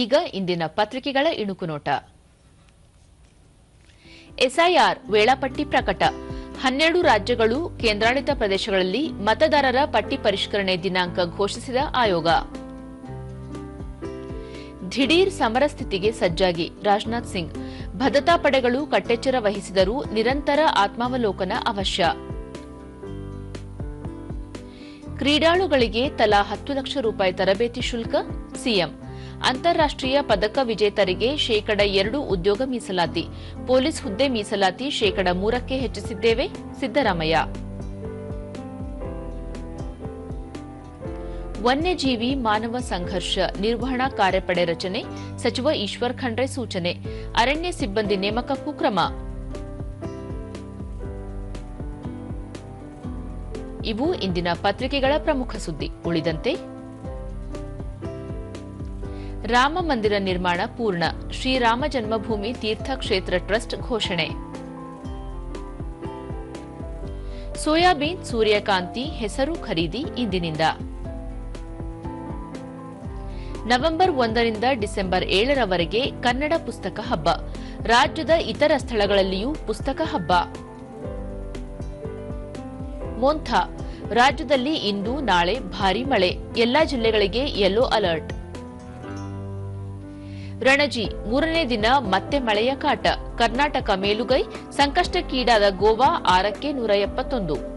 ಈಗ ಇಂದಿನ ಪತ್ರಿಕೆಗಳ ಇಣುಕು ನೋಟ ಎಸ್ಐಆರ್ ವೇಳಾಪಟ್ಟಿ ಪ್ರಕಟ. ಹನ್ನೆರಡು ರಾಜ್ಯಗಳು, ಕೇಂದ್ರಾಡಳಿತ ಪ್ರದೇಶಗಳಲ್ಲಿ ಮತದಾರರ ಪಟ್ಟಿ ಪರಿಷ್ಕರಣೆ ದಿನಾಂಕ ಘೋಷಿಸಿದ ಆಯೋಗ. ದಿಢೀರ್ ಸಮರ ಸ್ಥಿತಿಗೆ ಸಜ್ಜಾಗಿ ರಾಜನಾಥ್ ಸಿಂಗ್. ಭದ್ರತಾ ಪಡೆಗಳು ಕಟ್ಟೆಚ್ಚರ ವಹಿಸಿದರೂ ನಿರಂತರ ಆತ್ಮಾವಲೋಕನ ಅವಶ್ಯ. ಕ್ರೀಡಾಳುಗಳಿಗೆ ತಲಾ ಹತ್ತು ಲಕ್ಷ ರೂಪಾಯಿ ತರಬೇತಿ ಶುಲ್ಕ, ಸಿಎಂ. ಅಂತಾರಾಷ್ಟೀಯ ಪದಕ ವಿಜೇತರಿಗೆ ಶೇಕಡ ಎರಡು ಉದ್ಯೋಗ ಮೀಸಲಾತಿ. ಪೊಲೀಸ್ ಹುದ್ದೆ ಮೀಸಲಾತಿ ಶೇಕಡ ಮೂರಕ್ಕೆ ಹೆಚ್ಚಿಸಿದ್ದೇವೆ, ಸಿದ್ದರಾಮಯ್ಯ. ವನ್ಯಜೀವಿ ಮಾನವ ಸಂಘರ್ಷ ನಿರ್ವಹಣಾ ಕಾರ್ಯಪಡೆ ರಚನೆ, ಸಚಿವ ಈಶ್ವರ್ ಖಂಡ್ರೆ ಸೂಚನೆ. ಅರಣ್ಯ ಸಿಬ್ಬಂದಿ ನೇಮಕಕ್ಕೂ ಕ್ರಮ. ಇವು ಇಂದಿನ ಪತ್ರಿಕೆಗಳ ಪ್ರಮುಖ ಸುದ್ದಿ. ಉಳಿದಂತೆ, ರಾಮ ಮಂದಿರ ನಿರ್ಮಾಣ ಪೂರ್ಣ. ಶ್ರೀರಾಮ ಜನ್ಮಭೂಮಿ ತೀರ್ಥಕ್ಷೇತ್ರ ಟ್ರಸ್ಟ್ ಘೋಷಣೆ. ಸೋಯಾಬೀನ್, ಸೂರ್ಯಕಾಂತಿ, ಹೆಸರು ಖರೀದಿ ಇಂದಿನಿಂದ. ನವೆಂಬರ್ ಒಂದರಿಂದ ಡಿಸೆಂಬರ್ ಏಳರವರೆಗೆ ಕನ್ನಡ ಪುಸ್ತಕ ಹಬ್ಬ. ರಾಜ್ಯದ ಇತರ ಸ್ಥಳಗಳಲ್ಲಿಯೂ ಪುಸ್ತಕ ಹಬ್ಬ. ಮೋಂಥಾ. ರಾಜ್ಯದಲ್ಲಿ ಇಂದು, ನಾಳೆ ಭಾರಿ ಮಳೆ. ಎಲ್ಲಾ ಜಿಲ್ಲೆಗಳಿಗೆ ಯೆಲ್ಲೋ ಅಲರ್ಟ್ ರಣಜಿ, ಮೂರನೇ ದಿನ ಮತ್ತೆ ಮಳೆಯ ಕಾಟ. ಕರ್ನಾಟಕ ಮೇಲುಗೈ, ಸಂಕಷ್ಟಕ್ಕೀಡಾದ ಗೋವಾ ಆರಕ್ಕೆ ನೂರ ಎಪ್ಪತ್ತೊಂದು.